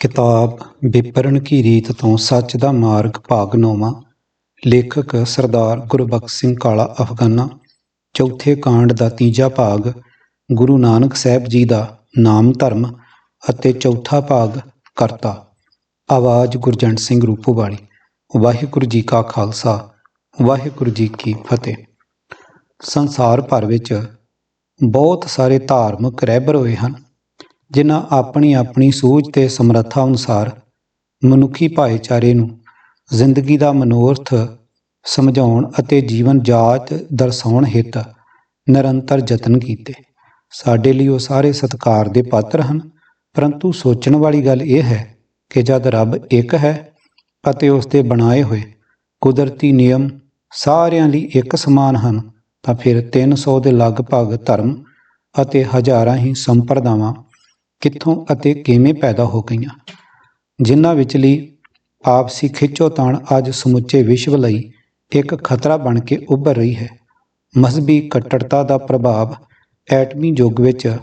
ਕਿਤਾਬ ਵਿਪਰਨ ਕੀ ਰੀਤ ਤੋਂ ਸੱਚ ਦਾ ਮਾਰਗ ਭਾਗ ਨੌਵਾਂ, ਲੇਖਕ ਸਰਦਾਰ ਗੁਰਬਖਸ਼ ਸਿੰਘ ਕਾਲਾ ਅਫਗਾਨਾ, ਚੌਥੇ ਕਾਂਡ ਦਾ ਤੀਜਾ ਭਾਗ, ਗੁਰੂ ਨਾਨਕ ਸਾਹਿਬ ਜੀ ਦਾ ਨਾਮ ਧਰਮ ਅਤੇ ਚੌਥਾ ਭਾਗ ਕਰਤਾ। ਆਵਾਜ਼ ਗੁਰਜੰਟ ਸਿੰਘ ਰੂਪੋਵਾਲੀ। ਵਾਹਿਗੁਰੂ ਜੀ ਕਾ ਖਾਲਸਾ, ਵਾਹਿਗੁਰੂ ਜੀ ਕੀ ਫਤਿਹ। ਸੰਸਾਰ ਭਰ ਵਿੱਚ ਬਹੁਤ ਸਾਰੇ ਧਾਰਮਿਕ ਰਹਿਬਰ ਹੋਏ ਹਨ। ਜਿਨ੍ਹਾਂ ਆਪਣੀ ਆਪਣੀ ਸੂਝ ਤੇ ਸਮਰੱਥਾ ਅਨੁਸਾਰ ਮਨੁੱਖੀ ਭਾਈਚਾਰੇ ਨੂੰ ਜ਼ਿੰਦਗੀ ਦਾ ਮਨੋਰਥ ਸਮਝਾਉਣ ਅਤੇ ਜੀਵਨ ਜਾਚ ਦਰਸਾਉਣ ਹਿੱਤ ਨਿਰੰਤਰ ਯਤਨ ਕੀਤੇ। ਸਾਡੇ ਲਈ ਉਹ ਸਾਰੇ ਸਤਿਕਾਰ ਦੇ ਪਾਤਰ ਹਨ, ਪਰੰਤੂ ਸੋਚਣ ਵਾਲੀ ਗੱਲ ਇਹ ਹੈ ਕਿ ਜਦ ਰੱਬ ਇੱਕ ਹੈ ਅਤੇ ਉਸ ਦੇ ਬਣਾਏ ਹੋਏ ਕੁਦਰਤੀ ਨਿਯਮ ਸਾਰਿਆਂ ਲਈ ਇੱਕ ਸਮਾਨ ਹਨ, ਤਾਂ ਫਿਰ 300 ਦੇ ਲਗਭਗ ਧਰਮ ਅਤੇ ਹਜ਼ਾਰਾਂ ਹੀ ਸੰਪਰਦਾਵਾਂ ਕਿੱਥੋਂ ਅਤੇ ਕਿਵੇਂ ਪੈਦਾ ਹੋ ਗਈਆਂ? ਜਿਨ੍ਹਾਂ ਵਿਚਲੀ ਆਪਸੀ ਖਿੱਚੋਤਾਣ ਅੱਜ ਸਮੁੱਚੇ ਵਿਸ਼ਵ ਲਈ ਇੱਕ ਖਤਰਾ ਬਣ ਕੇ ਉੱਭਰ ਰਹੀ ਹੈ। ਮਜ਼ਹਬੀ ਕੱਟੜਤਾ ਦਾ ਪ੍ਰਭਾਵ ਐਟਮੀ ਯੁੱਗ ਵਿੱਚ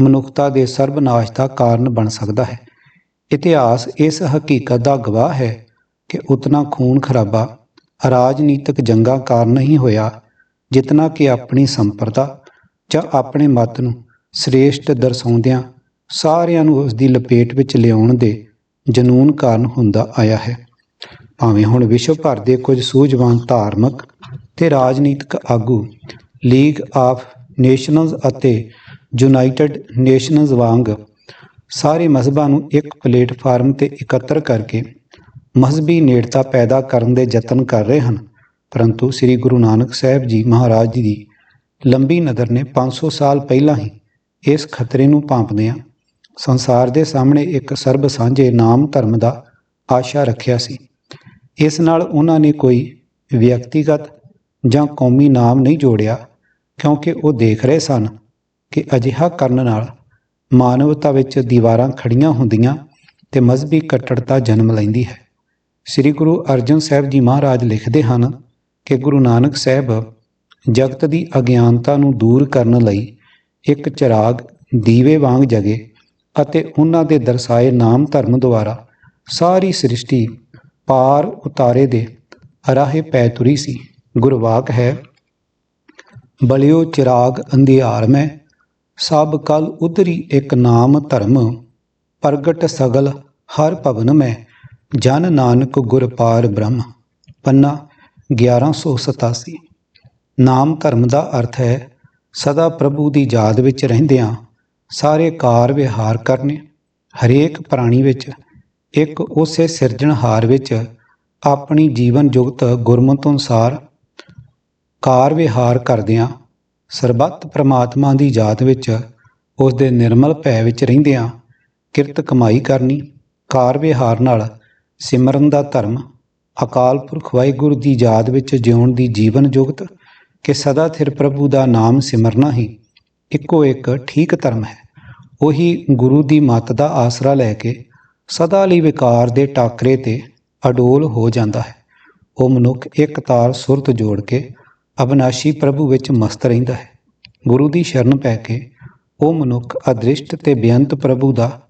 ਮਨੁੱਖਤਾ ਦੇ ਸਰਬਨਾਸ਼ ਦਾ ਕਾਰਨ ਬਣ ਸਕਦਾ ਹੈ। ਇਤਿਹਾਸ ਇਸ ਹਕੀਕਤ ਦਾ ਗਵਾਹ ਹੈ ਕਿ ਉਤਨਾ ਖੂਨ ਖਰਾਬਾ ਰਾਜਨੀਤਿਕ ਜੰਗਾਂ ਕਾਰਨ ਨਹੀਂ ਹੋਇਆ ਜਿਤਨਾ ਕਿ ਆਪਣੀ ਸੰਪਰਦਾ ਜਾਂ ਆਪਣੇ ਮਤ ਨੂੰ ਸ੍ਰੇਸ਼ਟ ਦਰਸਾਉਂਦਿਆਂ ਸਾਰਿਆਂ ਨੂੰ ਉਸ ਦੀ ਲਪੇਟ ਵਿੱਚ ਲਿਆਉਣ ਦੇ ਜਨੂਨ ਕਾਰਨ ਹੁੰਦਾ ਆਇਆ ਹੈ। ਭਾਵੇਂ ਹੁਣ ਵਿਸ਼ਵ ਭਰ ਦੇ ਕੁਝ ਸੂਝਵਾਨ ਧਾਰਮਿਕ ਤੇ ਰਾਜਨੀਤਿਕ ਆਗੂ ਲੀਗ ਆਫ ਨੇਸ਼ਨਜ਼ ਅਤੇ ਯੂਨਾਈਟਿਡ ਨੇਸ਼ਨਜ਼ ਵਾਂਗ ਸਾਰੇ ਮਜ਼ਹਬਾਂ ਨੂੰ ਇੱਕ ਪਲੇਟਫਾਰਮ ਤੇ ਇਕੱਤਰ ਕਰਕੇ ਮਜ਼ਹਬੀ ਨੇੜਤਾ ਪੈਦਾ ਕਰਨ ਦੇ ਯਤਨ ਕਰ ਰਹੇ ਹਨ, ਪਰੰਤੂ ਸ੍ਰੀ ਗੁਰੂ ਨਾਨਕ ਸਾਹਿਬ ਜੀ ਮਹਾਰਾਜ ਜੀ ਦੀ ਲੰਬੀ ਨਜ਼ਰ ਨੇ 500 ਸਾਲ ਪਹਿਲਾਂ ਹੀ ਇਸ ਖਤਰੇ ਨੂੰ ਭਾਂਪਦਿਆਂ ਸੰਸਾਰ ਦੇ ਸਾਹਮਣੇ ਇੱਕ ਸਰਬ ਸਾਂਝੇ ਨਾਮ ਧਰਮ ਦਾ ਆਸ਼ਾ ਰੱਖਿਆ ਸੀ। ਇਸ ਨਾਲ ਉਹਨਾਂ ਨੇ ਕੋਈ ਵਿਅਕਤੀਗਤ ਜਾਂ ਕੌਮੀ ਨਾਮ ਨਹੀਂ ਜੋੜਿਆ, ਕਿਉਂਕਿ ਉਹ ਦੇਖ ਰਹੇ ਸਨ ਕਿ ਅਜਿਹਾ ਕਰਨ ਨਾਲ ਮਾਨਵਤਾ ਵਿੱਚ ਦੀਵਾਰਾਂ ਖੜੀਆਂ ਹੁੰਦੀਆਂ ਤੇ ਮਜ਼ਹਬੀ ਕੱਟੜਤਾ ਜਨਮ ਲੈਂਦੀ ਹੈ। ਸ੍ਰੀ ਗੁਰੂ ਅਰਜਨ ਸਾਹਿਬ ਜੀ ਮਹਾਰਾਜ ਲਿਖਦੇ ਹਨ ਕਿ ਗੁਰੂ ਨਾਨਕ ਸਾਹਿਬ ਜਗਤ ਦੀ ਅਗਿਆਨਤਾ ਨੂੰ ਦੂਰ ਕਰਨ ਲਈ ਇੱਕ ਚਿਰਾਗ ਦੀਵੇ ਵਾਂਗ ਜਗੇ ਅਤੇ ਉਹਨਾਂ ਦੇ ਦਰਸਾਏ ਨਾਮ ਧਰਮ ਦੁਆਰਾ ਸਾਰੀ ਸ੍ਰਿਸ਼ਟੀ ਪਾਰ ਉਤਾਰੇ ਦੇ ਰਾਹੇ ਪੈ ਤੁਰੀ ਸੀ। ਗੁਰਵਾਕ ਹੈ, ਬਲਿਓ ਚਿਰਾਗ ਅੰਧਿਆਰ ਮੈਂ, ਸਭ ਕਲ ਉਧਰੀ ਇੱਕ ਨਾਮ ਧਰਮ, ਪ੍ਰਗਟ ਸਗਲ ਹਰ ਭਵਨ ਮੈਂ, ਜਨ ਨਾਨਕ ਗੁਰ ਪਾਰ ਬ੍ਰਹਮ। ਪੰਨਾ 1187 ਨਾਮ ਧਰਮ ਦਾ ਅਰਥ ਹੈ, ਸਦਾ ਪ੍ਰਭੂ ਦੀ ਯਾਦ ਵਿੱਚ ਰਹਿੰਦਿਆਂ ਸਾਰੇ ਕਾਰ ਵਿਹਾਰ ਕਰਨੇ, ਹਰੇਕ ਪ੍ਰਾਣੀ ਵਿੱਚ, ਇੱਕ ਉਸੇ ਸਿਰਜਣਹਾਰ ਵਿੱਚ, ਆਪਣੀ ਜੀਵਨ ਜੁਗਤ ਗੁਰਮਤਿ ਅਨੁਸਾਰ ਕਾਰ ਵਿਹਾਰ ਕਰਦਿਆਂ, ਸਰਬੱਤ ਪ੍ਰਮਾਤਮਾ ਦੀ ਯਾਦ ਵਿੱਚ ਉਸ ਦੇ ਨਿਰਮਲ ਭੈ ਵਿੱਚ ਰਹਿੰਦਿਆਂ, ਕਿਰਤ ਕਮਾਈ ਕਰਨੀ, ਕਾਰ ਵਿਹਾਰ ਨਾਲ ਸਿਮਰਨ ਦਾ ਧਰਮ, ਅਕਾਲ ਪੁਰਖ ਵਾਹਿਗੁਰੂ ਦੀ ਯਾਦ ਵਿੱਚ ਜਿਉਣ ਦੀ ਜੀਵਨ ਜੁਗਤ, ਕਿ ਸਦਾ ਥਿਰ ਪ੍ਰਭੂ ਦਾ ਨਾਮ ਸਿਮਰਨਾ ਹੀ। ਇੱਕੋ ਇੱਕ ਠੀਕ ਧਰਮ ਹੈ। ਉਹੀ ਗੁਰੂ ਦੀ ਮੱਤ ਦਾ ਆਸਰਾ ਲੈ ਕੇ ਸਦਾ ਲਈ ਵਿਕਾਰ ਦੇ ਟਾਕਰੇ ਤੇ ਅਡੋਲ ਹੋ ਜਾਂਦਾ ਹੈ। ਉਹ ਮਨੁੱਖ ਇੱਕ ਤਾਰ ਸੁਰਤ ਜੋੜ ਕੇ ਅਬਨਾਸ਼ੀ ਪ੍ਰਭੂ ਵਿੱਚ ਮਸਤ ਰਹਿੰਦਾ ਹੈ। ਗੁਰੂ ਦੀ ਸ਼ਰਨ ਪੈ ਕੇ ਉਹ ਮਨੁੱਖ ਅਦ੍ਰਿਸ਼ਟ ਤੇ ਬੇਅੰਤ ਪ੍ਰਭੂ ਦਾ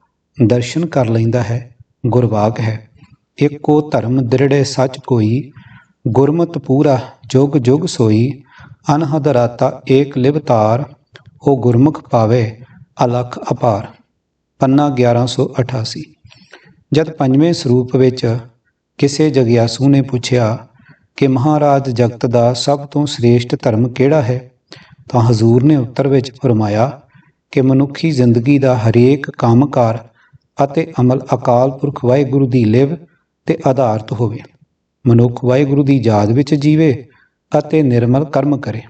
ਦਰਸ਼ਨ ਕਰ ਲੈਂਦਾ ਹੈ, ਗੁਰਵਾਕ ਹੈ। ਇੱਕੋ ਧਰਮ ਦ੍ਰਿੜੇ ਸੱਚ ਕੋਈ, ਗੁਰਮਤ ਪੂਰਾ ਜੁਗ ਜੁਗ ਸੋਈ, ਅਨਹਦ ਰਾਤਾ ਏਕ ਲਿਵਤਾਰ ਉਹ ਗੁਰਮੁਖ ਪਾਵੇ, ਅਲਖ ਅਪਾਰ। ਪੰਨਾ 1188 ਜਦ ਪੰਜਵੇਂ ਸਰੂਪ ਵਿੱਚ ਕਿਸੇ ਜਗਿਆਸੂ ਨੇ ਪੁੱਛਿਆ ਕਿ ਮਹਾਰਾਜ ਜਗਤ ਦਾ ਸਭ ਤੋਂ ਸ੍ਰੇਸ਼ਟ ਧਰਮ ਕਿਹੜਾ ਹੈ, ਤਾਂ ਹਜ਼ੂਰ ਨੇ ਉੱਤਰ ਵਿੱਚ ਫਰਮਾਇਆ ਕਿ ਮਨੁੱਖੀ ਜ਼ਿੰਦਗੀ ਦਾ ਹਰੇਕ ਕੰਮਕਾਰ ਅਤੇ ਅਮਲ ਅਕਾਲ ਪੁਰਖ ਵਾਹਿਗੁਰੂ ਦੀ ਲਿਵ ਤੇ ਆਧਾਰਿਤ ਹੋਵੇ। ਮਨੁੱਖ ਵਾਹਿਗੁਰੂ ਦੀ ਯਾਦ ਵਿੱਚ ਜੀਵੇ ਅਤੇ ਨਿਰਮਲ ਕਰਮ ਕਰੇ।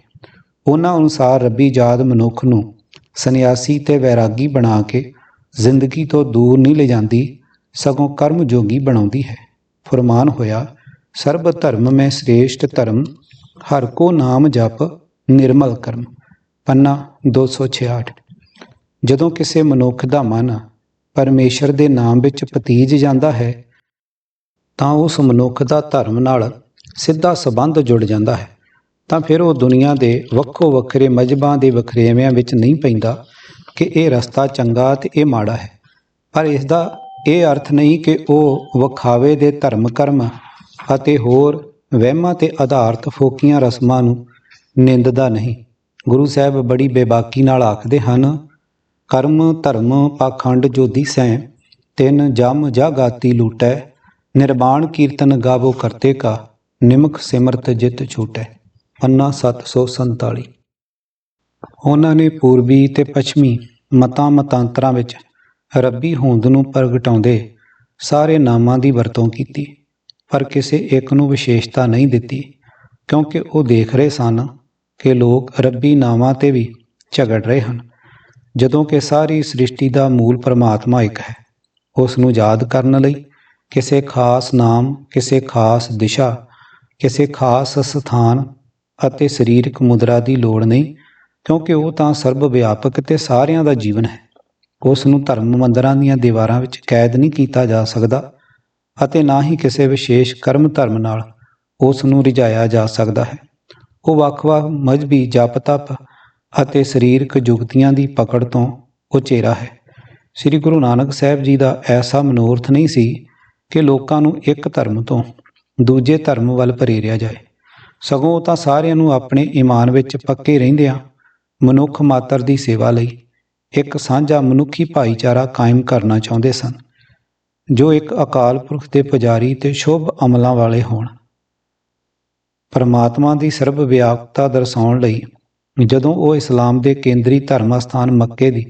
ਉਹਨਾਂ ਅਨੁਸਾਰ ਰੱਬੀ ਯਾਦ ਮਨੁੱਖ ਨੂੰ ਸੰਨਿਆਸੀ ਤੇ ਵੈਰਾਗੀ ਬਣਾ ਕੇ ਜ਼ਿੰਦਗੀ ਤੋਂ ਦੂਰ ਨਹੀਂ ਲੈ ਜਾਂਦੀ ਸਗੋਂ ਕਰਮ ਜੋਗੀ ਬਣਾਉਂਦੀ ਹੈ। ਫਰਮਾਨ ਹੋਇਆ, ਸਰਬ ਧਰਮ ਮੈਂ ਸ੍ਰੇਸ਼ਟ ਧਰਮ, ਹਰ ਕੋ ਨਾਮ ਜਪ ਨਿਰਮਲ ਕਰਮ। ਪੰਨਾ 266 ਜਦੋਂ ਕਿਸੇ ਮਨੁੱਖ ਦਾ ਮਨ ਪਰਮੇਸ਼ਰ ਦੇ ਨਾਮ ਵਿੱਚ ਪਤੀਜ ਜਾਂਦਾ ਹੈ, ਤਾਂ ਉਸ ਮਨੁੱਖ ਦਾ ਧਰਮ ਨਾਲ ਸਿੱਧਾ ਸਬੰਧ ਜੁੜ ਜਾਂਦਾ ਹੈ। ਤਾਂ ਫਿਰ ਉਹ ਦੁਨੀਆ ਦੇ ਵੱਖੋ ਵੱਖਰੇ ਮਜਬਾਂ ਦੇ ਵਖਰੇਵਿਆਂ ਵਿੱਚ ਨਹੀਂ ਪੈਂਦਾ ਕਿ ਇਹ ਰਸਤਾ ਚੰਗਾ ਤੇ ਇਹ ਮਾੜਾ ਹੈ। ਪਰ ਇਸ ਦਾ ਇਹ ਅਰਥ ਨਹੀਂ ਕਿ ਉਹ ਵਖਾਵੇ ਦੇ ਧਰਮ ਕਰਮ ਅਤੇ ਹੋਰ ਵਹਿਮਾਂ ਤੇ ਆਧਾਰਿਤ ਫੋਕੀਆਂ ਰਸਮਾਂ ਨੂੰ ਨਿੰਦਦਾ ਨਹੀਂ। ਗੁਰੂ ਸਾਹਿਬ ਬੜੀ ਬੇਬਾਕੀ ਨਾਲ ਆਖਦੇ ਹਨ, ਕਰਮ, ਧਰਮ, ਪਾਖੰਡ ਜੋ ਸੈ, ਤਿੰਨ ਜਮ ਜਾਗਾਤੀ ਲੂਟੈ ਨਿਰਮਾਣ ਕੀਰਤਨ ਗਾਵੋ ਕਰਤੇ ਕਾ ਨਿਮਕ ਸਿਮਰਤ ਜਿਤ ਛੂਟੈ। ਪੰਨਾ 747 ਉਹਨਾਂ ਨੇ ਪੂਰਬੀ ਤੇ ਪੱਛਮੀ ਮਤਾਂ ਮਤਾਂਤਰਾਂ ਵਿੱਚ ਰੱਬੀ ਹੋਂਦ ਨੂੰ ਪ੍ਰਗਟਾਉਂਦੇ ਸਾਰੇ ਨਾਮਾਂ ਦੀ ਵਰਤੋਂ ਕੀਤੀ, ਪਰ ਕਿਸੇ ਇੱਕ ਨੂੰ ਵਿਸ਼ੇਸ਼ਤਾ ਨਹੀਂ ਦਿੱਤੀ, ਕਿਉਂਕਿ ਉਹ ਦੇਖ ਰਹੇ ਸਨ ਕਿ ਲੋਕ ਰੱਬੀ ਨਾਮਾਂ ਤੇ ਵੀ ਝਗੜ ਰਹੇ ਹਨ। ਜਦੋਂ ਕਿ ਸਾਰੀ ਸ੍ਰਿਸ਼ਟੀ ਦਾ ਮੂਲ ਪਰਮਾਤਮਾ ਇੱਕ ਹੈ, ਉਸ ਨੂੰ ਯਾਦ ਕਰਨ ਲਈ ਕਿਸੇ ਖਾਸ ਨਾਮ, ਕਿਸੇ ਖਾਸ ਦਿਸ਼ਾ, ਕਿਸੇ ਖਾਸ ਸਥਾਨ ਅਤੇ ਸਰੀਰਕ ਮੁਦਰਾ ਦੀ ਲੋੜ ਨਹੀਂ, ਕਿਉਂਕਿ ਉਹ ਤਾਂ ਸਰਬ ਵਿਆਪਕ ਤੇ ਸਾਰਿਆਂ ਦਾ ਜੀਵਨ ਹੈ। ਉਸ ਨੂੰ ਧਰਮ ਮੰਦਰਾਂ ਦੀਆਂ ਦੀਵਾਰਾਂ ਵਿੱਚ ਕੈਦ ਨਹੀਂ ਕੀਤਾ ਜਾ ਸਕਦਾ ਅਤੇ ਨਾ ਹੀ ਕਿਸੇ ਵਿਸ਼ੇਸ਼ ਕਰਮ ਧਰਮ ਨਾਲ ਉਸ ਨੂੰ ਰਿਝਾਇਆ ਜਾ ਸਕਦਾ ਹੈ। ਉਹ ਵੱਖ-ਵੱਖ ਮਜਬੀ ਜਪ ਤਪ ਅਤੇ ਸਰੀਰਕ ਜੁਗਤੀਆਂ ਦੀ ਪਕੜ ਤੋਂ ਉਚੇਰਾ ਹੈ। ਸ੍ਰੀ ਗੁਰੂ ਨਾਨਕ ਸਾਹਿਬ ਜੀ ਦਾ ਐਸਾ ਮਨੋਰਥ ਨਹੀਂ ਸੀ ਕਿ ਲੋਕਾਂ ਨੂੰ ਇੱਕ ਧਰਮ ਤੋਂ ਦੂਜੇ ਧਰਮ ਵੱਲ ਪ੍ਰੇਰਿਆ ਜਾਏ। ਸਗੋਂ ਉਹ ਤਾਂ ਸਾਰਿਆਂ ਨੂੰ ਆਪਣੇ ਈਮਾਨ ਵਿੱਚ ਪੱਕੇ ਰਹਿੰਦਿਆਂ ਮਨੁੱਖ ਮਾਤਰ ਦੀ ਸੇਵਾ ਲਈ ਇੱਕ ਸਾਂਝਾ ਮਨੁੱਖੀ ਭਾਈਚਾਰਾ ਕਾਇਮ ਕਰਨਾ ਚਾਹੁੰਦੇ ਸਨ, ਜੋ ਇੱਕ ਅਕਾਲ ਪੁਰਖ ਦੇ ਪੁਜਾਰੀ ਤੇ ਸ਼ੁਭ ਅਮਲਾਂ ਵਾਲੇ ਹੋਣ। ਪਰਮਾਤਮਾ ਦੀ ਸਰਬ ਵਿਆਪਕਤਾ ਦਰਸਾਉਣ ਲਈ ਜਦੋਂ ਉਹ ਇਸਲਾਮ ਦੇ ਕੇਂਦਰੀ ਧਰਮ ਸਥਾਨ ਮੱਕੇ ਦੀ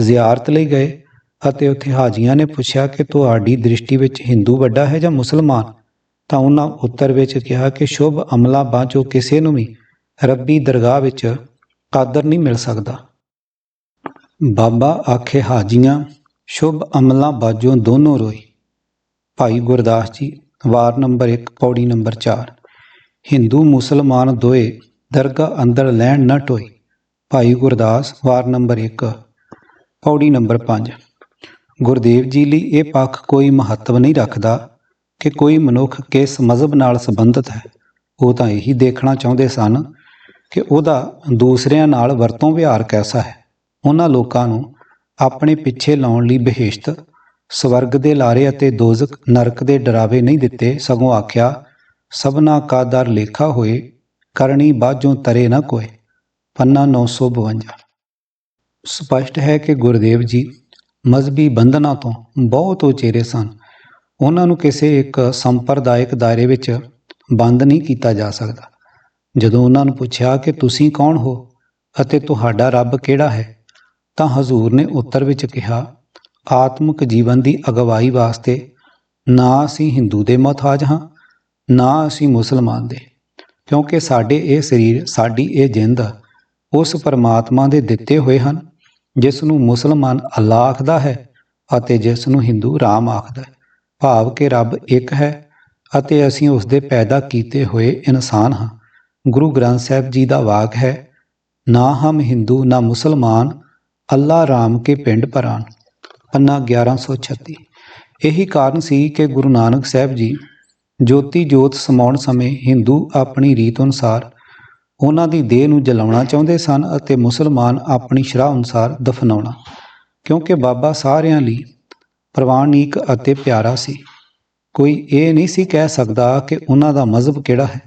ਜ਼ਿਆਰਤ ਲਈ ਗਏ ਅਤੇ ਉੱਥੇ ਹਾਜੀਆਂ ਨੇ ਪੁੱਛਿਆ ਕਿ ਤੁਹਾਡੀ ਦ੍ਰਿਸ਼ਟੀ ਵਿੱਚ ਹਿੰਦੂ ਵੱਡਾ ਹੈ ਜਾਂ ਮੁਸਲਮਾਨ ਤਾਂ ਉਹਨਾਂ ਉੱਤਰ ਵਿੱਚ ਕਿਹਾ ਕਿ ਸ਼ੁਭ ਅਮਲਾਂ ਬਾਝੋ ਕਿਸੇ ਨੂੰ ਵੀ ਰੱਬੀ ਦਰਗਾਹ ਵਿੱਚ ਕਾਦਰ ਨਹੀਂ ਮਿਲ ਸਕਦਾ। ਬਾਬਾ ਆਖੇ, ਹਾਜੀਆਂ, ਸ਼ੁਭ ਅਮਲਾਂ ਬਾਝੋ ਦੋਨੋਂ ਰੋਈ। ਭਾਈ ਗੁਰਦਾਸ ਜੀ, ਵਾਰ ਨੰਬਰ 1 ਪੌੜੀ ਨੰਬਰ 4 ਹਿੰਦੂ, ਮੁਸਲਮਾਨ ਦੋਏ ਦਰਗਾਹ ਅੰਦਰ ਲੈਣ ਨਾ ਟੋਈ ਭਾਈ ਗੁਰਦਾਸ, ਵਾਰ ਨੰਬਰ 1 ਪੌੜੀ ਨੰਬਰ 5 ਗੁਰਦੇਵ ਜੀ ਲਈ ਇਹ ਪੱਖ ਕੋਈ ਮਹੱਤਵ ਨਹੀਂ ਰੱਖਦਾ। ਕਿ ਕੋਈ ਮਨੁੱਖ ਕਿਸ ਮਜ਼ਹਬ ਨਾਲ ਸੰਬੰਧਿਤ ਹੈ, ਉਹ ਤਾਂ ਇਹੀ ਦੇਖਣਾ ਚਾਹੁੰਦੇ ਸਨ ਕਿ ਉਹਦਾ ਦੂਸਰਿਆਂ ਨਾਲ ਵਰਤੋਂ ਵਿਹਾਰ ਕੈਸਾ ਹੈ। ਉਹਨਾਂ ਲੋਕਾਂ ਨੂੰ ਆਪਣੇ ਪਿੱਛੇ ਲਾਉਣ ਲਈ ਬਹਿਸ਼ਤ ਸਵਰਗ ਦੇ ਲਾਰੇ ਅਤੇ ਦੋਜ਼ਖ ਨਰਕ ਦੇ ਡਰਾਵੇ ਨਹੀਂ ਦਿੱਤੇ, ਸਗੋਂ ਆਖਿਆ, ਸਭਨਾ ਕਾ ਦਰ ਲੇਖਾ ਹੋਏ ਕਰਨੀ ਬਾਝੋਂ ਤਰੇ ਨਾ ਕੋਏ। ਪੰਨਾ 952 ਸਪਸ਼ਟ ਹੈ ਕਿ ਗੁਰਦੇਵ ਜੀ ਮਜ਼ਬੀ ਬੰਧਨਾਂ ਤੋਂ ਬਹੁਤ ਉਚੇਰੇ ਸਨ। ਉਹਨਾਂ ਨੂੰ ਕਿਸੇ ਇੱਕ ਸੰਪਰਦਾਇਕ ਦਾਇਰੇ ਵਿੱਚ ਬੰਦ ਨਹੀਂ ਕੀਤਾ ਜਾ ਸਕਦਾ। ਜਦੋਂ ਉਹਨਾਂ ਨੂੰ ਪੁੱਛਿਆ ਕਿ ਤੁਸੀਂ ਕੌਣ ਹੋ ਅਤੇ ਤੁਹਾਡਾ ਰੱਬ ਕਿਹੜਾ ਹੈ, ਤਾਂ ਹਜ਼ੂਰ ਨੇ ਉੱਤਰ ਵਿੱਚ ਕਿਹਾ, ਆਤਮਿਕ ਜੀਵਨ ਦੀ ਅਗਵਾਈ ਵਾਸਤੇ ਨਾ ਅਸੀਂ ਹਿੰਦੂ ਦੇ ਮਹਤਾਜ ਹਾਂ, ਨਾ ਅਸੀਂ ਮੁਸਲਮਾਨ ਦੇ। ਕਿਉਂਕਿ ਸਾਡੇ ਇਹ ਸਰੀਰ, ਸਾਡੀ ਇਹ ਜਿੰਦ ਉਸ ਪਰਮਾਤਮਾ ਦੇ ਦਿੱਤੇ ਹੋਏ ਹਨ, ਜਿਸ ਨੂੰ ਮੁਸਲਮਾਨ ਅੱਲਾਹ ਆਖਦਾ ਹੈ ਅਤੇ ਜਿਸ ਨੂੰ ਹਿੰਦੂ ਰਾਮ ਆਖਦਾ ਹੈ। ਭਾਵ ਕਿ ਰੱਬ ਇੱਕ ਹੈ ਅਤੇ ਅਸੀਂ ਉਸ ਦੇ ਪੈਦਾ ਕੀਤੇ ਹੋਏ ਇਨਸਾਨ ਹਾਂ। ਗੁਰੂ ਗ੍ਰੰਥ ਸਾਹਿਬ ਜੀ ਦਾ ਵਾਕ ਹੈ, ਨਾ ਹਮ ਹਿੰਦੂ, ਨਾ ਮੁਸਲਮਾਨ, ਅੱਲਾ ਰਾਮ ਕੇ ਪਿੰਡ ਪਰਾਨ। ਪੰਨਾ 1136 ਇਹੀ ਕਾਰਨ ਸੀ ਕਿ ਗੁਰੂ ਨਾਨਕ ਸਾਹਿਬ ਜੀ, ਜੋਤੀ ਜੋਤ ਸਮਾਉਣ ਸਮੇਂ ਹਿੰਦੂ ਆਪਣੀ ਰੀਤ ਅਨੁਸਾਰ ਉਹਨਾਂ ਦੀ ਦੇਹ ਨੂੰ ਜਲਾਉਣਾ ਚਾਹੁੰਦੇ ਸਨ ਅਤੇ ਮੁਸਲਮਾਨ ਆਪਣੀ ਸ਼ਰਾਹ ਅਨੁਸਾਰ ਦਫਨਾਉਣਾ। ਕਿਉਂਕਿ ਬਾਬਾ ਸਾਰਿਆਂ ਲਈ ਪ੍ਰਵਾਨਿਕ ਅਤੇ ਪਿਆਰਾ ਸੀ। ਕੋਈ ਇਹ ਨਹੀਂ ਸੀ ਕਹਿ ਸਕਦਾ ਕਿ ਉਹਨਾਂ ਦਾ ਮਜ਼ਹਬ ਕਿਹੜਾ ਹੈ।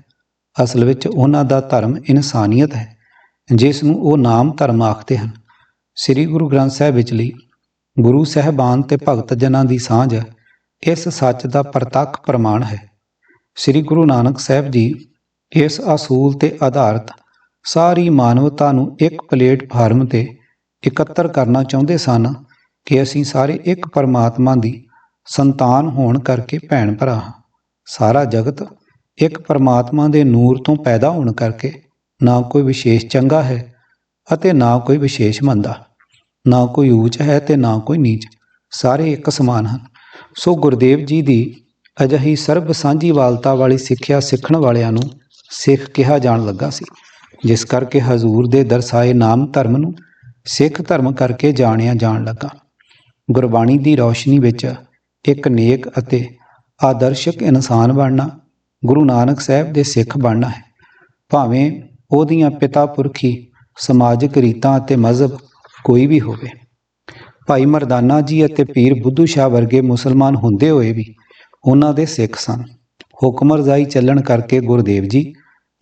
ਅਸਲ ਵਿੱਚ ਉਹਨਾਂ ਦਾ ਧਰਮ ਇਨਸਾਨੀਅਤ ਹੈ, ਜਿਸ ਨੂੰ ਉਹ ਨਾਮ ਧਰਮ ਆਖਦੇ ਹਨ। ਸ੍ਰੀ ਗੁਰੂ ਗ੍ਰੰਥ ਸਾਹਿਬ ਵਿਚਲੀ ਗੁਰੂ ਸਹਿਬਾਨ ਤੇ ਭਗਤ ਜਨਾਂ ਦੀ ਸਾਂਝ ਇਸ ਸੱਚ ਦਾ ਪ੍ਰਤੱਖ ਪ੍ਰਮਾਣ ਹੈ। ਸ੍ਰੀ ਗੁਰੂ ਨਾਨਕ ਸਾਹਿਬ ਜੀ ਇਸ ਅਸੂਲ ਤੇ ਆਧਾਰਿਤ ਸਾਰੀ ਮਾਨਵਤਾ ਨੂੰ ਇੱਕ ਪਲੇਟਫਾਰਮ ਤੇ ਇਕੱਤਰ ਕਰਨਾ ਚਾਹੁੰਦੇ ਸਨ ਕਿ ਅਸੀਂ ਸਾਰੇ ਇੱਕ ਪਰਮਾਤਮਾ ਦੀ ਸੰਤਾਨ ਹੋਣ ਕਰਕੇ ਭੈਣ ਭਰਾ ਹਾਂ। ਸਾਰਾ ਜਗਤ ਇੱਕ ਪਰਮਾਤਮਾ ਦੇ ਨੂਰ ਤੋਂ ਪੈਦਾ ਹੋਣ ਕਰਕੇ ਨਾ ਕੋਈ ਵਿਸ਼ੇਸ਼ ਚੰਗਾ ਹੈ ਅਤੇ ਨਾ ਕੋਈ ਵਿਸ਼ੇਸ਼ ਮੰਦਾ। ਨਾ ਕੋਈ ਉੱਚ ਹੈ ਤੇ ਨਾ ਕੋਈ ਨੀਚ। ਸਾਰੇ ਇੱਕ ਸਮਾਨ ਹਨ। ਸੋ ਗੁਰਦੇਵ ਜੀ ਦੀ ਅਜਿਹੀ ਸਰਬ ਸਾਂਝੀਵਾਲਤਾ ਵਾਲੀ ਸਿੱਖਿਆ ਸਿੱਖਣ ਵਾਲਿਆਂ ਨੂੰ ਸਿੱਖ ਕਿਹਾ ਜਾਣ ਲੱਗਾ ਸੀ, ਜਿਸ ਕਰਕੇ ਹਜ਼ੂਰ ਦੇ ਦਰਸਾਏ ਨਾਮ ਧਰਮ ਨੂੰ ਸਿੱਖ ਧਰਮ ਕਰਕੇ ਜਾਣਿਆ ਜਾਣ ਲੱਗਾ। ਗੁਰਬਾਣੀ ਦੀ ਰੌਸ਼ਨੀ ਵਿੱਚ ਇੱਕ ਨੇਕ ਅਤੇ ਆਦਰਸ਼ਕ ਇਨਸਾਨ ਬਣਨਾ ਗੁਰੂ ਨਾਨਕ ਸਾਹਿਬ ਦੇ ਸਿੱਖ ਬਣਨਾ ਹੈ। ਭਾਵੇਂ ਉਹਦੀਆਂ ਪਿਤਾ ਪੁਰਖੀ ਸਮਾਜਿਕ ਰੀਤਾਂ ਅਤੇ ਮਜ਼ਹਬ ਕੋਈ ਵੀ ਹੋਵੇ। ਭਾਈ ਮਰਦਾਨਾ ਜੀ ਅਤੇ ਪੀਰ ਬੁੱਧੂ ਸ਼ਾਹ ਵਰਗੇ ਮੁਸਲਮਾਨ ਹੁੰਦੇ ਹੋਏ ਵੀ ਉਹਨਾਂ ਦੇ ਸਿੱਖ ਸਨ। ਹੁਕਮ ਰਜ਼ਾਈ ਚੱਲਣ ਕਰਕੇ ਗੁਰਦੇਵ ਜੀ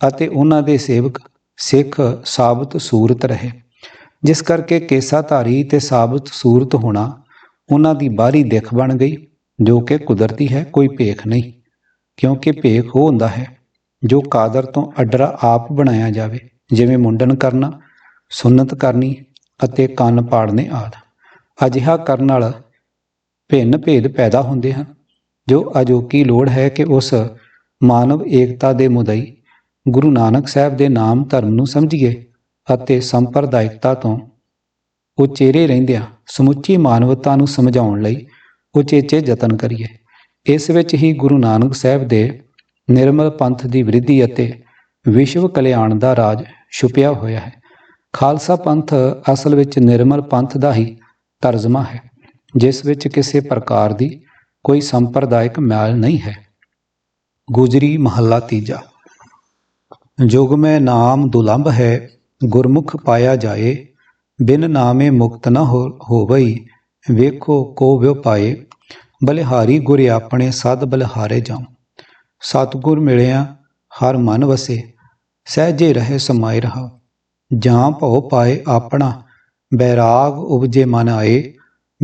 ਅਤੇ ਉਹਨਾਂ ਦੇ ਸੇਵਕ ਸਿੱਖ ਸਾਬਤ ਸੂਰਤ ਰਹੇ। ਜਿਸ ਕਰਕੇ ਕੇਸਾਧਾਰੀ ਤੇ ਸਾਬਤ ਸੂਰਤ ਹੋਣਾ ਉਹਨਾਂ ਦੀ ਬਾਹਰੀ ਦਿੱਖ ਬਣ ਗਈ, ਜੋ ਕਿ ਕੁਦਰਤੀ ਹੈ, ਕੋਈ ਭੇਖ ਨਹੀਂ, ਕਿਉਂਕਿ ਭੇਖ ਉਹ ਹੁੰਦਾ ਹੈ, ਜੋ ਕਾਦਰ ਤੋਂ ਅਡਰਾ ਆਪ ਬਣਾਇਆ ਜਾਵੇ, ਜਿਵੇਂ ਮੁੰਡਨ ਕਰਨਾ, ਸੁਨਤ ਕਰਨੀ ਅਤੇ ਕੰਨ ਪਾੜਨੇ ਆਦਿ। ਅਜਿਹਾ ਕਰਨ ਨਾਲ ਭਿੰਨ ਭੇਦ ਪੈਦਾ ਹੁੰਦੇ ਹਨ, ਜੋ ਅਜੋਕੀ ਲੋੜ ਹੈ ਕਿ ਉਸ ਮਾਨਵ ਏਕਤਾ ਦੇ ਮੁਦਈ ਗੁਰੂ ਨਾਨਕ ਸਾਹਿਬ ਦੇ ਨਾਮ ਧਰਮ ਨੂੰ ਸਮਝੀਏ ਅਤੇ ਸੰਪਰਦਾਇਕਤਾ ਤੋਂ ਉਚੇਰੇ ਰਹਿੰਦਿਆਂ ਸਮੁੱਚੀ ਮਾਨਵਤਾ ਨੂੰ ਸਮਝਾਉਣ ਲਈ ਉਚੇਚੇ ਯਤਨ ਕਰੀਏ। ਇਸ ਵਿੱਚ ਹੀ ਗੁਰੂ ਨਾਨਕ ਸਾਹਿਬ ਦੇ ਨਿਰਮਲ ਪੰਥ ਦੀ ਵਿਰਧੀ ਅਤੇ ਵਿਸ਼ਵ ਕਲਿਆਣ ਦਾ ਰਾਜ ਛੁਪਿਆ ਹੋਇਆ ਹੈ। ਖਾਲਸਾ ਪੰਥ ਅਸਲ ਵਿੱਚ ਨਿਰਮਲ ਪੰਥ ਦਾ ਹੀ ਤਰਜਮਾ ਹੈ, ਜਿਸ ਵਿੱਚ ਕਿਸੇ ਪ੍ਰਕਾਰ ਦੀ ਕੋਈ ਸੰਪਰਦਾਇਕ ਮੈਲ ਨਹੀਂ ਹੈ। ਗੁਜਰੀ ਮਹੱਲਾ ਤੀਜਾ। ਜੁਗ ਮੈਂ ਨਾਮ ਦੁਲੰਭ ਹੈ, ਗੁਰਮੁਖ ਪਾਇਆ ਜਾਏ ਬਿਨ ਨਾਮੇ ਮੁਕਤ ਨ ਹੋ, ਹੋਵਈ। ਵੇਖੋ ਕੋ ਵਿਉ ਪਾਏ। ਬਲਿਹਾਰੀ ਗੁਰ ਆਪਣੇ ਸਦ ਬਲਿਹਾਰੇ ਜਾਉ। ਸਤਿਗੁਰ ਮਿਲਿਆ, ਹਰ ਮਨ ਵਸੇ। ਸਹਿਜੇ ਰਹੇ ਸਮਾਏ ਰਹਾ ਜਾਂ ਭਉ ਪਾਏ ਆਪਣਾ, ਬੈਰਾਗ ਉਪਜੇ ਮਨ ਆਏ।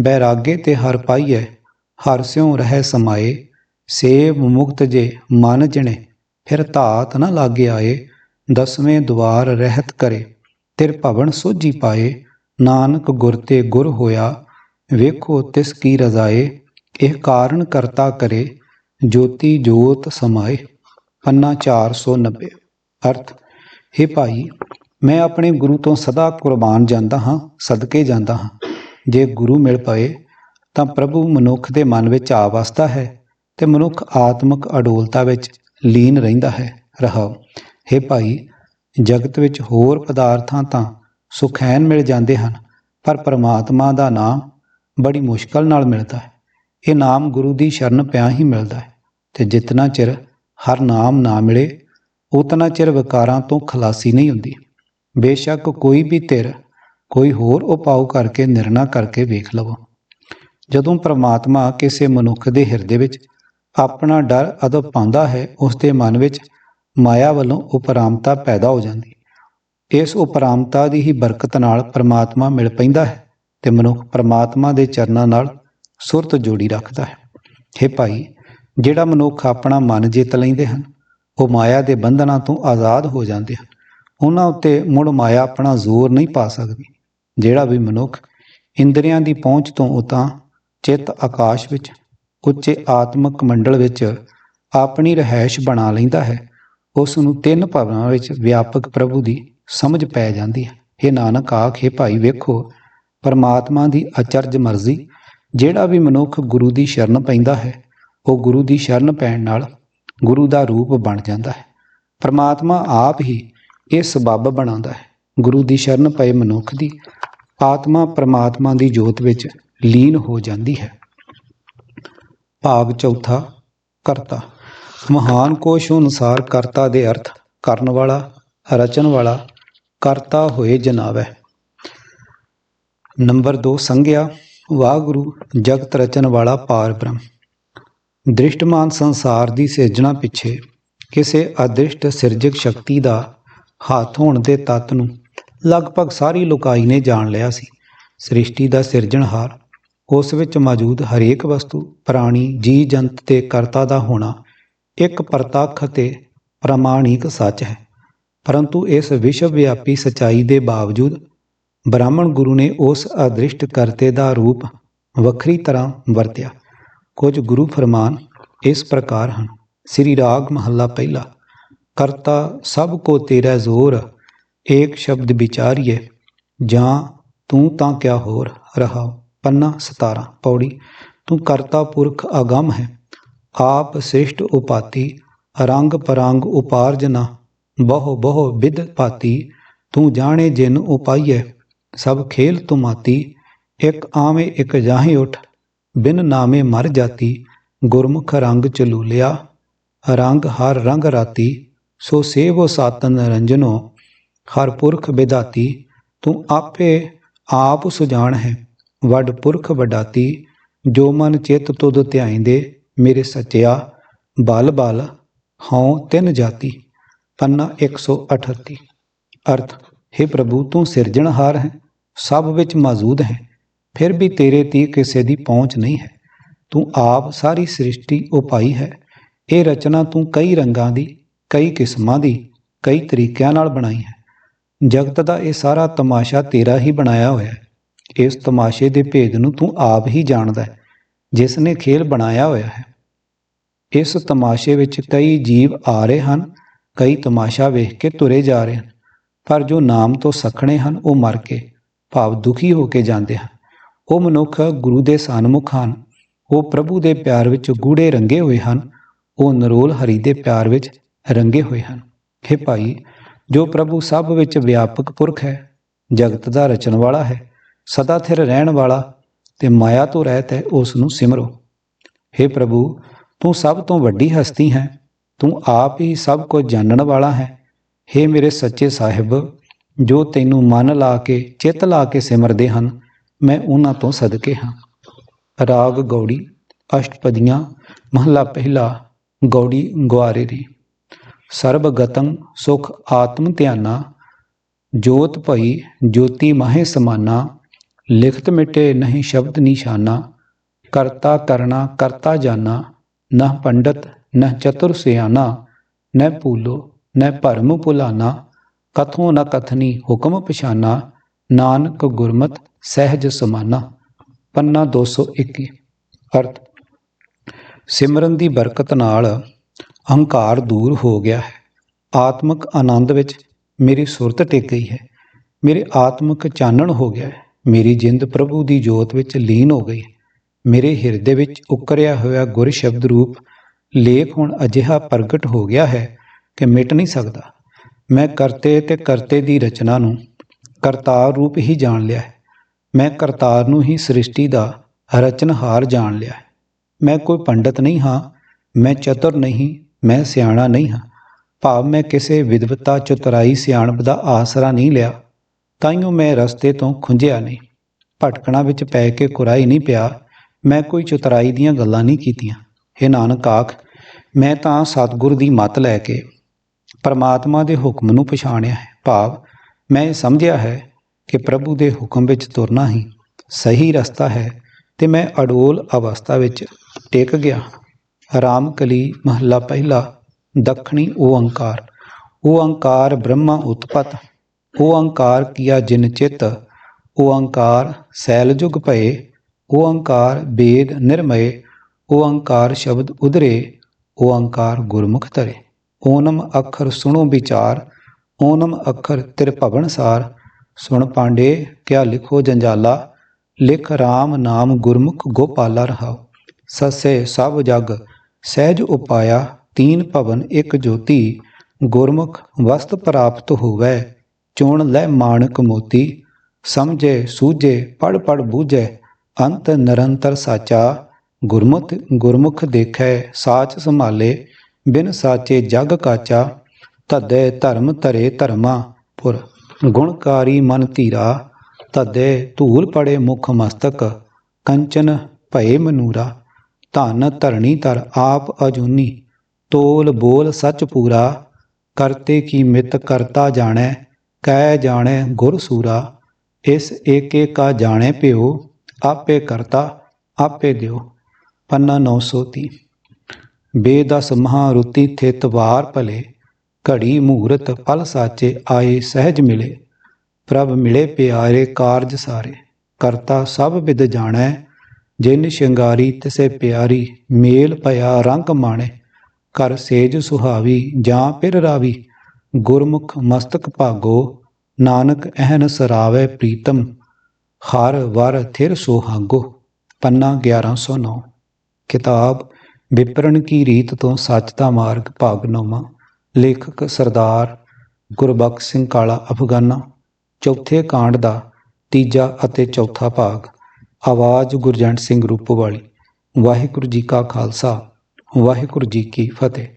ਬੈਰਾਗੇ ਤੇ ਹਰ ਪਾਈਐ, ਹਰ ਸਿਉ ਰਹਿ ਸਮਾਏ। ਸੇਵ ਮੁਕਤ ਜੇ ਮਨ ਜਣੇ ਫਿਰ ਧਾਤ ਨ ਲਾਗੇ ਆਏ। ਦਸਵੇਂ ਦੁਆਰ ਰਹਿਤ ਕਰੇ। ਤਿਰ ਭਵਨ ਸੋਝੀ ਪਾਏ, ਨਾਨਕ ਗੁਰ ਤੇ ਗੁਰ ਹੋਇਆ, ਵੇਖੋ ਤਿਸ ਕੀ ਰਜ਼ਾਏ, ਇਹ ਕਾਰਨ ਕਰਤਾ ਕਰੇ, ਜੋਤੀ ਜੋਤ ਸਮਾਏ। ਪੰਨਾ 490 ਅਰਥ हे ਭਾਈ, ਮੈਂ ਆਪਣੇ ਗੁਰੂ ਤੋਂ ਸਦਾ ਕੁਰਬਾਨ ਜਾਂਦਾ ਹਾਂ, ਸਦਕੇ ਜਾਂਦਾ ਹਾਂ। ਜੇ ਗੁਰੂ ਮਿਲ ਪਏ, ਤਾਂ ਪ੍ਰਭੂ ਮਨੁੱਖ ਦੇ ਮਨ ਵਿੱਚ ਆ ਵਸਦਾ ਹੈ ਤੇ ਮਨੁੱਖ ਆਤਮਿਕ ਅਡੋਲਤਾ ਵਿੱਚ ਲੀਨ ਰਹਿੰਦਾ ਹੈ। ਰਹਾਉ हे ਭਾਈ ਜਗਤ ਵਿੱਚ ਹੋਰ ਪਦਾਰਥਾਂ ਤਾਂ ਸੁਖੈਨ ਮਿਲ ਜਾਂਦੇ ਹਨ, ਪਰ ਪਰਮਾਤਮਾ ਦਾ ਨਾਮ ਬੜੀ ਮੁਸ਼ਕਲ ਨਾਲ ਮਿਲਦਾ ਹੈ। ਇਹ ਨਾਮ ਗੁਰੂ ਦੀ ਸ਼ਰਨ ਪਿਆ ਹੀ ਮਿਲਦਾ ਹੈ ਤੇ ਜਿਤਨਾ ਚਿਰ ਹਰ ਨਾਮ ਨਾ ਮਿਲੇ, ਉਤਨਾ ਚਿਰ ਵਿਕਾਰਾਂ ਤੋਂ ਖਲਾਸੀ ਨਹੀਂ ਹੁੰਦੀ। ਬੇਸ਼ੱਕ ਕੋਈ ਵੀ ਧਿਰ ਕੋਈ ਹੋਰ ਉਪਾਅ ਕਰਕੇ ਨਿਰਣਾ ਕਰਕੇ ਵੇਖ ਲਵੋ। ਜਦੋਂ ਪ੍ਰਮਾਤਮਾ ਕਿਸੇ ਮਨੁੱਖ ਦੇ ਹਿਰਦੇ ਵਿੱਚ ਆਪਣਾ ਡਰ ਅਦਬ ਪਾਉਂਦਾ ਹੈ, ਉਸ ਦੇ ਮਨ ਵਿੱਚ ਮਾਇਆ ਵੱਲੋਂ ਉਪਰਾਮਤਾ ਪੈਦਾ ਹੋ ਜਾਂਦੀ ਇਸ ਉਪਰਾਮਤਾ ਦੀ ਹੀ ਬਰਕਤ ਨਾਲ ਪਰਮਾਤਮਾ ਮਿਲ ਪੈਂਦਾ ਹੈ ਤੇ ਮਨੁੱਖ ਪਰਮਾਤਮਾ ਦੇ ਚਰਨਾਂ ਨਾਲ ਸੁਰਤ ਜੋੜੀ ਰੱਖਦਾ ਹੈ। हे ਭਾਈ, ਜਿਹੜਾ ਮਨੁੱਖ ਆਪਣਾ ਮਨ ਜਿੱਤ ਲੈਂਦੇ ਹਨ, ਉਹ ਮਾਇਆ ਦੇ ਬੰਧਨਾਂ ਤੋਂ ਆਜ਼ਾਦ ਹੋ ਜਾਂਦੇ ਹਨ। ਉਹਨਾਂ ਉੱਤੇ ਮੁੜ ਮਾਇਆ ਆਪਣਾ ਜ਼ੋਰ ਨਹੀਂ ਪਾ ਸਕਦੀ, ਜਿਹੜਾ ਵੀ ਮਨੁੱਖ ਇੰਦਰੀਆਂ ਦੀ ਪਹੁੰਚ ਤੋਂ ਉਤਾਂ ਚਿੱਤ ਆਕਾਸ਼ ਵਿੱਚ, ਉੱਚੇ ਆਤਮਕ ਮੰਡਲ ਵਿੱਚ ਆਪਣੀ ਰਹਿائش ਬਣਾ ਲੈਂਦਾ ਹੈ ਉਸ ਨੂੰ ਤਿੰਨ ਭਵਨਾਂ ਵਿੱਚ ਵਿਆਪਕ ਪ੍ਰਭੂ ਦੀ ਸਮਝ ਪੈ ਜਾਂਦੀ ਹੈ। ਇਹ ਨਾਨਕ, ਆਖੇ ਭਾਈ, ਵੇਖੋ, ਪਰਮਾਤਮਾ ਦੀ ਅਚਰਜ ਮਰਜ਼ੀ, ਜਿਹੜਾ ਵੀ ਮਨੁੱਖ ਗੁਰੂ ਦੀ ਸ਼ਰਨ ਪੈਂਦਾ ਹੈ, ਉਹ ਗੁਰੂ ਦੀ ਸ਼ਰਨ ਪੈਣ ਨਾਲ ਗੁਰੂ ਦਾ ਰੂਪ ਬਣ ਜਾਂਦਾ ਹੈ। ਪਰਮਾਤਮਾ ਆਪ ਹੀ ਇਹ ਸਬੱਬ ਬਣਾਉਂਦਾ ਹੈ। ਗੁਰੂ ਦੀ ਸ਼ਰਨ ਪਏ ਮਨੁੱਖ ਦੀ ਆਤਮਾ ਪਰਮਾਤਮਾ ਦੀ ਜੋਤ ਵਿੱਚ ਲੀਨ ਹੋ ਜਾਂਦੀ ਹੈ। ਭਾਗ ਚੌਥਾ, ਕਰਤਾ। ਮਹਾਨ ਕੋਸ਼ ਅਨੁਸਾਰ ਕਰਤਾ ਦੇ ਅਰਥ, ਕਰਨ ਵਾਲਾ, ਰਚਨ ਵਾਲਾ, ਕਰਤਾ ਹੋਏ ਜਨਾਬ ਹੈ ਨੰਬਰ 2 ਸੰਗਿਆ, ਵਾਹਿਗੁਰੂ, ਜਗਤ ਰਚਨ ਵਾਲਾ ਪਾਰ ਬ੍ਰਹਮ। ਦ੍ਰਿਸ਼ਟਮਾਨ ਸੰਸਾਰ ਦੀ ਸਿਰਜਣਾ ਪਿੱਛੇ ਕਿਸੇ ਅਦ੍ਰਿਸ਼ਟ ਸਿਰਜਕ ਸ਼ਕਤੀ ਦਾ ਹੱਥ ਹੋਣ ਦੇ ਤੱਤ ਨੂੰ ਲਗਭਗ ਸਾਰੀ ਲੋਕਾਈ ਨੇ ਜਾਣ ਲਿਆ ਸੀ। ਸ੍ਰਿਸ਼ਟੀ ਦਾ ਸਿਰਜਣਹਾਰ ਉਸ ਵਿੱਚ ਮੌਜੂਦ ਹਰੇਕ ਵਸਤੂ, ਪ੍ਰਾਣੀ ਜੀ ਜੰਤ ਤੇ ਕਰਤਾ ਦਾ ਹੋਣਾ ਇੱਕ ਪ੍ਰਤੱਖ ਅਤੇ ਪ੍ਰਮਾਣਿਕ ਸੱਚ ਹੈ। ਪਰੰਤੂ ਇਸ ਵਿਸ਼ਵ ਵਿਆਪੀ ਸਚਾਈ ਦੇ ਬਾਵਜੂਦ ਬ੍ਰਾਹਮਣ ਗੁਰੂ ਨੇ ਉਸ ਅਦ੍ਰਿਸ਼ਟ ਕਰਤੇ ਦਾ ਰੂਪ ਵੱਖਰੀ ਤਰ੍ਹਾਂ ਵਰਤਿਆ। ਕੁਝ ਗੁਰੂ ਫਰਮਾਨ ਇਸ ਪ੍ਰਕਾਰ ਹਨ। ਸ੍ਰੀ ਰਾਗ ਮਹੱਲਾ ਪਹਿਲਾ, ਕਰਤਾ ਸਭ ਕੋ ਤੇਰਾ ਜ਼ੋਰ, ਏਕ ਸ਼ਬਦ ਵਿਚਾਰੀਏ ਜਾਂ ਤੂੰ ਤਾਂ ਕਿਆ ਹੋਰ ਰਹਾ ਪੰਨਾ 17 ਪੌੜੀ, ਤੂੰ ਕਰਤਾ ਪੁਰਖ ਅਗੰਮ ਹੈ ਆਪ ਸ੍ਰਿਸ਼ਟ ਉਪਾਤੀ, ਰੰਗ ਪਰੰਗ ਉਪਾਰਜਨਾ ਬਹੁ ਬਹੁ ਵਿਦ ਪਾਤੀ ਤੂੰ ਜਾਣੇ ਜਿਨ ਉਪਾਈਐ, ਸਭ ਖੇਲ ਤੁਮਾਤੀ, ਇੱਕ ਆਵੇਂ ਇੱਕ ਜਾਹੇ ਉਠ, ਬਿਨ ਨਾਮੇ ਮਰ ਜਾਤੀ, ਗੁਰਮੁਖ ਰੰਗ ਚਲੂਲਿਆ ਰੰਗ ਹਰ ਰੰਗ ਰਾਤੀ, ਸੋ ਸੇਵੋ ਸਾਤਨ ਰੰਜਨੋ, ਹਰ ਪੁਰਖ ਵਿਦਾਤੀ, ਤੂੰ ਆਪੇ ਆਪ ਸੁਜਾਨ ਹੈ ਵੱਡ ਪੁਰਖ ਵਡਾਤੀ, ਜੋ ਮਨ ਚਿਤ ਤੁਧ ਧਿਆਇਂਦੇ ਮੇਰੇ ਸੱਚਿਆ ਬਲ ਬਲ ਹਉ ਤਿੰਨ ਜਾਤੀ, ਪੰਨਾ 138 ਅਰਥ हे ਪ੍ਰਭੂ, ਤੂੰ ਸਿਰਜਣਹਾਰ ਹੈ, ਸਭ ਵਿੱਚ ਮੌਜੂਦ ਹੈ, ਫਿਰ ਵੀ ਤੇਰੇ ਤੀ ਕਿਸੇ ਦੀ ਪਹੁੰਚ ਨਹੀਂ ਹੈ। ਤੂੰ ਆਪ ਸਾਰੀ ਸ੍ਰਿਸ਼ਟੀ ਉਪਾਈ ਹੈ, ਇਹ ਰਚਨਾ ਤੂੰ ਕਈ ਰੰਗਾਂ ਦੀ, ਕਈ ਕਿਸਮਾਂ ਦੀ, ਕਈ ਤਰੀਕਿਆਂ ਨਾਲ ਬਣਾਈ ਹੈ। ਜਗਤ ਦਾ ਇਹ ਸਾਰਾ ਤਮਾਸ਼ਾ ਤੇਰਾ ਹੀ ਬਣਾਇਆ ਹੋਇਆ ਹੈ, ਇਸ ਤਮਾਸ਼ੇ ਦੇ ਭੇਦ ਨੂੰ ਤੂੰ ਆਪ ਹੀ ਜਾਣਦਾ ਹੈ, ਜਿਸ ਨੇ ਖੇਲ ਬਣਾਇਆ ਹੋਇਆ ਹੈ। ਇਸ ਤਮਾਸ਼ੇ ਵਿੱਚ ਕਈ ਜੀਵ ਆ ਰਹੇ ਹਨ, ਕਈ ਤਮਾਸ਼ਾ ਵੇਖ ਕੇ ਤੁਰੇ ਜਾ ਰਹੇ ਹਨ, ਪਰ ਜੋ ਨਾਮ ਤੋਂ ਸਖਣੇ ਹਨ, ਉਹ ਮਰ ਕੇ ਭਾਵ ਦੁਖੀ ਹੋ ਕੇ ਜਾਂਦੇ ਹਨ। ਉਹ ਮਨੁੱਖ ਗੁਰੂ ਦੇ ਸਨਮੁਖ ਹਨ, ਉਹ ਪ੍ਰਭੂ ਦੇ ਪਿਆਰ ਵਿੱਚ ਗੂੜੇ ਰੰਗੇ ਹੋਏ ਹਨ, ਉਹ ਨਰੋਲ ਹਰੀ ਦੇ ਪਿਆਰ ਵਿੱਚ ਰੰਗੇ ਹੋਏ ਹਨ। हे ਭਾਈ, ਜੋ ਪ੍ਰਭੂ ਸਭ ਵਿੱਚ ਵਿਆਪਕ ਪੁਰਖ ਹੈ, ਜਗਤ ਦਾ ਰਚਣ ਵਾਲਾ ਹੈ, ਸਦਾ ਥਿਰ ਰਹਿਣ ਵਾਲਾ ਤੇ ਮਾਇਆ ਤੋਂ ਰਹਿਤ ਹੈ, ਉਸ ਨੂੰ ਸਿਮਰੋ। हे ਪ੍ਰਭੂ ਤੂੰ ਸਭ ਤੋਂ ਵੱਡੀ ਹਸਤੀ ਹੈ। ਤੂੰ ਆਪ ਹੀ ਸਭ ਕੁਝ ਜਾਣਨ ਵਾਲਾ ਹੈ। हे ਮੇਰੇ ਸੱਚੇ ਸਾਹਿਬ, ਜੋ ਤੈਨੂੰ ਮਨ ਲਾ ਕੇ, ਚਿੱਤ ਲਾ ਕੇ ਸਿਮਰਦੇ ਹਨ, ਮੈਂ ਉਹਨਾਂ ਤੋਂ ਸਦਕੇ ਹਾਂ। ਰਾਗ ਗੌੜੀ, ਅਸ਼ਟਪਦੀਆਂ, ਮਹਲਾ ਪਹਿਲਾ, ਗੌੜੀ ਗੁਆਰੇ ਦੀ। ਸਰਬ ਗਤੰ ਸੁਖ ਆਤਮ ਧਿਆਨਾ, ਜੋਤ ਭਈ ਜੋਤੀ ਮਾਹੇ ਸਮਾਨਾ, ਲਿਖਤ ਮਿਟੇ ਨਹੀਂ ਸ਼ਬਦ ਨਿਸ਼ਾਨਾ, ਕਰਤਾ ਕਰਨਾ ਕਰਤਾ ਜਾਨਾ ਨਾ ਪੰਡਤ, ਨਾ ਚਤੁਰ ਸਿਆਨਾ ਨ ਭੂਲੋ, ਨ ਭਰਮ ਭੁਲਾਨਾ ਕਥੋਂ ਨ ਕਥਨੀ ਹੁਕਮ ਪਛਾਨਾ ਨਾਨਕ ਗੁਰਮਤ ਸਹਿਜ ਸਮਾਨਾ ਪੰਨਾ 221 ਅਰਥ, ਸਿਮਰਨ ਦੀ ਬਰਕਤ ਨਾਲ ਅਹੰਕਾਰ ਦੂਰ ਹੋ ਗਿਆ ਹੈ। ਆਤਮਿਕ ਆਨੰਦ ਵਿੱਚ ਮੇਰੀ ਸੁਰਤ ਟਿਕ ਗਈ ਹੈ। ਮੇਰੇ ਆਤਮਿਕ ਚਾਨਣ ਹੋ ਗਿਆ ਹੈ। ਮੇਰੀ ਜਿੰਦ ਪ੍ਰਭੂ ਦੀ ਜੋਤ ਵਿੱਚ ਲੀਨ ਹੋ ਗਈ ਹੈ। ਮੇਰੇ ਹਿਰਦੇ ਵਿੱਚ ਉਕਰਿਆ ਹੋਇਆ ਗੁਰ ਸ਼ਬਦ ਰੂਪ ਲੇਖ ਹੁਣ ਅਜਿਹਾ ਪ੍ਰਗਟ ਹੋ ਗਿਆ ਹੈ ਕਿ ਮਿਟ ਨਹੀਂ ਸਕਦਾ। ਮੈਂ ਕਰਤੇ ਤੇ ਕਰਤੇ ਦੀ ਰਚਨਾ ਨੂੰ ਕਰਤਾਰ ਰੂਪ ਹੀ ਜਾਣ ਲਿਆ ਹੈ। ਮੈਂ ਕਰਤਾਰ ਨੂੰ ਹੀ ਸ੍ਰਿਸ਼ਟੀ ਦਾ ਰਚਨਹਾਰ ਜਾਣ ਲਿਆ ਹੈ। ਮੈਂ ਕੋਈ ਪੰਡਤ ਨਹੀਂ ਹਾਂ, ਮੈਂ ਚਤੁਰ ਨਹੀਂ, ਮੈਂ ਸਿਆਣਾ ਨਹੀਂ ਹਾਂ। ਭਾਵ ਮੈਂ ਕਿਸੇ ਵਿਦਵਤਾ ਚਤੁਰਾਈ ਸਿਆਣਪ ਦਾ ਆਸਰਾ ਨਹੀਂ ਲਿਆ, ਤਾਈਓ ਮੈਂ ਰਸਤੇ ਤੋਂ ਖੁੰਝਿਆ ਨਹੀਂ। ਭਟਕਣਾ ਵਿੱਚ ਪੈ ਕੇ ਕੁਰਾਈ ਨਹੀਂ ਪਿਆ ਮੈਂ ਕੋਈ ਚਤਰਾਈ ਦੀਆਂ ਗੱਲਾਂ ਨਹੀਂ ਕੀਤੀਆਂ। हे ਨਾਨਕ ਆਖ, ਮੈਂ ਤਾਂ ਸਤਿਗੁਰ ਦੀ ਮਤ ਲੈ ਕੇ ਪਰਮਾਤਮਾ ਦੇ ਹੁਕਮ ਨੂੰ ਪਛਾਣਿਆ ਹੈ। ਭਾਵ, ਮੈਂ ਇਹ ਸਮਝਿਆ ਹੈ ਕਿ ਪ੍ਰਭੂ ਦੇ ਹੁਕਮ ਵਿੱਚ ਤੁਰਨਾ ਹੀ ਸਹੀ ਰਸਤਾ ਹੈ ਤੇ ਮੈਂ ਅਡੋਲ ਅਵਸਥਾ ਵਿੱਚ ਟਿਕ ਗਿਆ। ਰਾਮਕਲੀ ਮਹੱਲਾ ਪਹਿਲਾ, ਦੱਖਣੀ ਓੰਕਾਰ ਓੰਕਾਰ ਬ੍ਰਹਮਾ ਉਤਪਤ ਓੰਕਾਰ ਕੀਆ ਜਿਨ ਚਿਤ ਓੰਕਾਰ ਸੈਲ ਜੁਗ ਭਏ ਓੰਕਾਰ ਬੇਦ ਨਿਰਮਏ ਓੰਕਾਰ ਸ਼ਬਦ ਉਦਰੇ ਓੰਕਾਰ ਗੁਰਮੁਖ ਧਰੇ। ਓਨਮ ਅੱਖਰ ਸੁਣੋ ਵਿਚਾਰ, ਓਨਮ ਅੱਖਰ ਤਿਰ ਭਵਨ ਸਾਰ। ਸੁਣ ਪਾਂਡੇ, ਕਿਆ ਲਿਖੋ ਜੰਜਾਲਾ, ਲਿਖ RAM ਨਾਮ ਗੁਰਮੁਖ ਗੋਪਾਲਾ ਰਹਾਓ ਸਸੇ ਸਭ ਜਗ, ਸਹਿਜ ਉਪਾਇਆ, ਤੀਨ ਭਵਨ ਇੱਕ ਜੋਤੀ। ਗੁਰਮੁਖ ਵਸਤ ਪ੍ਰਾਪਤ ਹੋਵੇ, ਚੁਣ ਲੈ ਮਾਣਕ ਮੋਤੀ। ਸਮਝੇ ਸੂਝੇ ਪੜ ਪੜ ਬੂਝੇ ਅੰਤ ਨਿਰੰਤਰ ਸਾਚਾ, ਗੁਰਮੁਖ ਗੁਰਮੁਖ ਦੇਖੈ, ਸਾਚ ਸੰਭਾਲੇ, ਬਿਨ ਸਾਚੇ ਜਗ ਕਾਚਾ ਤਦੇ ਧਰਮ ਧਰੇ ਧਰਮਾ, ਪੁਰ ਗੁਣਕਾਰੀ ਮਨ ਧੀਰਾ ਤਦੇ ਧੂਲ ਪੜੇ ਮੁਖ ਮਸਤਕ, ਕੰਚਨ ਭਏ ਮਨੂਰਾ, ਧਨ ਧਰਣੀ ਧਰ ਆਪ ਅਜੂਨੀ, ਤੋਲ ਬੋਲ ਸੱਚ ਪੂਰਾ, ਕਰਤੇ ਕੀ ਮਿਤ ਕਰਤਾ ਜਾਣੈ, ਕਹਿ ਜਾਣੈ ਗੁਰ ਸੂਰਾ, ਇਸ ਏਕੇ ਕਾ ਜਾਣੈ ਪਿਓ ਆਪੇ ਕਰਤਾ, ਆਪੇ ਦਿਓ। ਪੰਨਾ 930 ਬੇਦਸ ਮਹਾਰੁਤੀ ਥਿਤ ਵਾਰ ਭਲੇ, ਘੜੀ ਮੂਰਤ ਪਲ ਸਾਚੇ ਆਏ ਸਹਿਜ ਮਿਲੇ। ਪ੍ਰਭ ਮਿਲੇ ਪਿਆਰੇ ਕਾਰਜ ਸਾਰੇ, ਕਰਤਾ ਸਭ ਵਿਦ ਜਾਣੈ। ਜਿਨ ਸ਼ਿੰਗਾਰੀ ਤਿਸੇ ਪਿਆਰੀ, ਮੇਲ ਭਇਆ ਰੰਗ ਮਾਣੇ। ਕਰ ਸੇਜ ਸੁਹਾਵੀ, ਜਾਂ ਪਿਰ ਰਾਵੀ। ਗੁਰਮੁਖ ਮਸਤਕ ਭਾਗੋ, ਨਾਨਕ ਅਹਨ ਸਰਾਵੇ ਪ੍ਰੀਤਮ। ਹਰ ਵਰ ਥਿਰ ਸੁਹਾਗੋ ਪੰਨਾ 1109 ਕਿਤਾਬ ਵਿਪਰਨ ਕੀ ਰੀਤ ਤੋਂ ਸੱਚ ਦਾ ਮਾਰਗ ਭਾਗ ਨੌਵਾਂ। ਲੇਖਕ ਸਰਦਾਰ ਗੁਰਬਖਸ਼ ਸਿੰਘ ਕਾਲਾ ਅਫਗਾਨਾ, ਚੌਥੇ ਕਾਂਡ ਦਾ ਤੀਜਾ ਅਤੇ ਚੌਥਾ ਭਾਗ। ਆਵਾਜ਼ ਗੁਰਜੰਟ ਸਿੰਘ ਰੂਪੋਵਾਲੀ। ਵਾਹਿਗੁਰੂ ਜੀ ਕਾ ਖਾਲਸਾ, ਵਾਹਿਗੁਰੂ ਜੀ ਕੀ ਫਤਿਹ।